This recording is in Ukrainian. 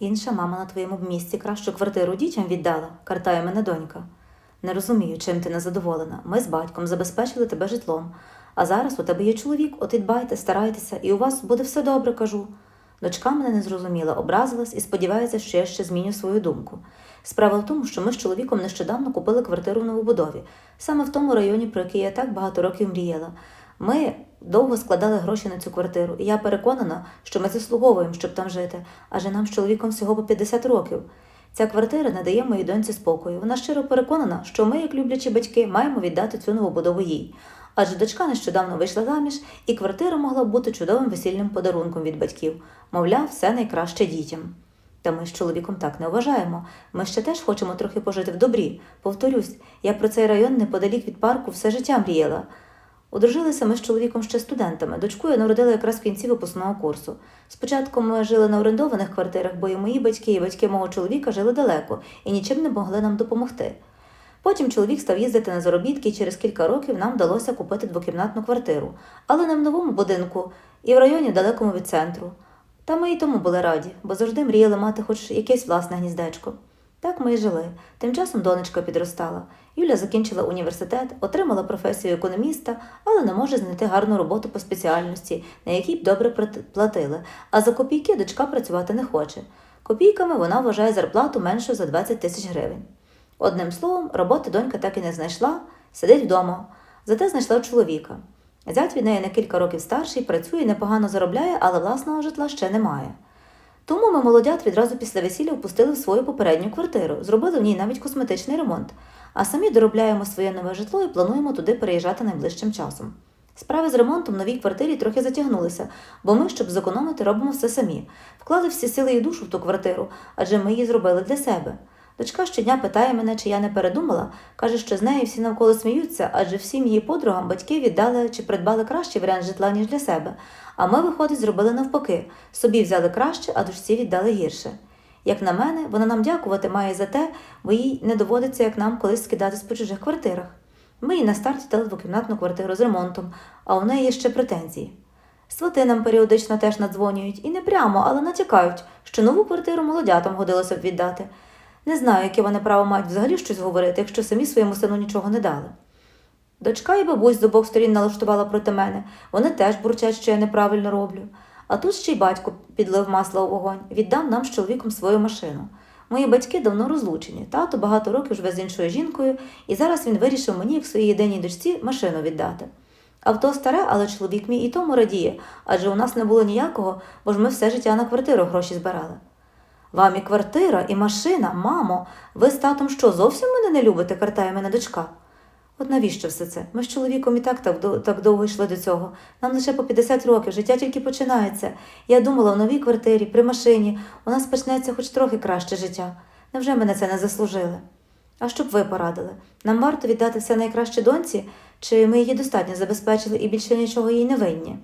Інша мама на твоєму місці кращу квартиру дітям віддала, картає мене донька. Не розумію, чим ти незадоволена. Ми з батьком забезпечили тебе житлом. А зараз у тебе є чоловік, от і дбайте, старайтеся, і у вас буде все добре, кажу. Дочка мене не зрозуміла, образилась і сподівається, що я ще зміню свою думку. Справа в тому, що ми з чоловіком нещодавно купили квартиру в новобудові, саме в тому районі, про який я так багато років мріяла. Ми довго складали гроші на цю квартиру, і я переконана, що ми заслуговуємо, щоб там жити, адже нам з чоловіком всього по 50 років. Ця квартира не дає моїй доньці спокою. Вона щиро переконана, що ми, як люблячі батьки, маємо віддати цю новобудову їй. Адже дочка нещодавно вийшла заміж, і квартира могла б бути чудовим весільним подарунком від батьків, мовляв, все найкраще дітям. Та ми з чоловіком так не вважаємо. Ми ще теж хочемо трохи пожити в добрі. Повторюсь, я про цей район неподалік від парку все життя мріяла. Одружилися ми з чоловіком ще студентами. Дочку я народила якраз в кінці випускного курсу. Спочатку ми жили на орендованих квартирах, бо і мої батьки, і батьки мого чоловіка жили далеко і нічим не могли нам допомогти. Потім чоловік став їздити на заробітки, і через кілька років нам вдалося купити двокімнатну квартиру, але не в новому будинку і в районі далекому від центру. Та ми й тому були раді, бо завжди мріяли мати хоч якесь власне гніздечко. Так ми й жили. Тим часом донечка підростала. Юля закінчила університет, отримала професію економіста, але не може знайти гарну роботу по спеціальності, на якій б добре платили, а за копійки дочка працювати не хоче. Копійками вона вважає зарплату меншу за 20 тисяч гривень. Одним словом, роботи донька так і не знайшла, сидить вдома. Зате знайшла чоловіка. Зять від неї на кілька років старший, працює, непогано заробляє, але власного житла ще немає. Тому ми молодят відразу після весілля впустили в свою попередню квартиру, зробили в ній навіть косметичний ремонт, а самі доробляємо своє нове житло і плануємо туди переїжджати найближчим часом. Справи з ремонтом в новій квартирі трохи затягнулися, бо ми, щоб зекономити, робимо все самі. Вклали всі сили і душу в ту квартиру, адже ми її зробили для себе. Дочка щодня питає мене, чи я не передумала, каже, що з нею всі навколо сміються, адже всім її подругам батьки віддали чи придбали кращий варіант житла, ніж для себе. А ми, виходить, зробили навпаки собі взяли краще, а дочці віддали гірше. Як на мене, вона нам дякувати має за те, бо їй не доводиться, як нам колись скидатись по чужих квартирах. Ми їй на старті дали двокімнатну квартиру з ремонтом, а у неї є ще претензії. Свати нам періодично теж надзвонюють, і не прямо, але натякають, що нову квартиру молодятам годилося б віддати. Не знаю, яке вони право мають взагалі щось говорити, якщо самі своєму сину нічого не дали. Дочка і бабусь з обох сторін налаштувала проти мене. Вони теж бурчать, що я неправильно роблю. А тут ще й батько підлив масло у вогонь, віддав нам з чоловіком свою машину. Мої батьки давно розлучені. Тато багато років живе з іншою жінкою, і зараз він вирішив мені, як своїй єдиній дочці, машину віддати. Авто старе, але чоловік мій і тому радіє, адже у нас не було ніякого, бо ж ми все життя на квартиру гроші збирали. Вам і квартира, і машина, мамо, ви з татом що, зовсім мене не любите, картає мене дочка. От навіщо все це? Ми з чоловіком і так, так, так довго йшли до цього. Нам лише по 50 років, життя тільки починається. Я думала, в новій квартирі, при машині, у нас почнеться хоч трохи краще життя. Невже ми на це не заслужили? А що б ви порадили? Нам варто віддати все найкраще доньці, чи ми її достатньо забезпечили і більше нічого їй не винні?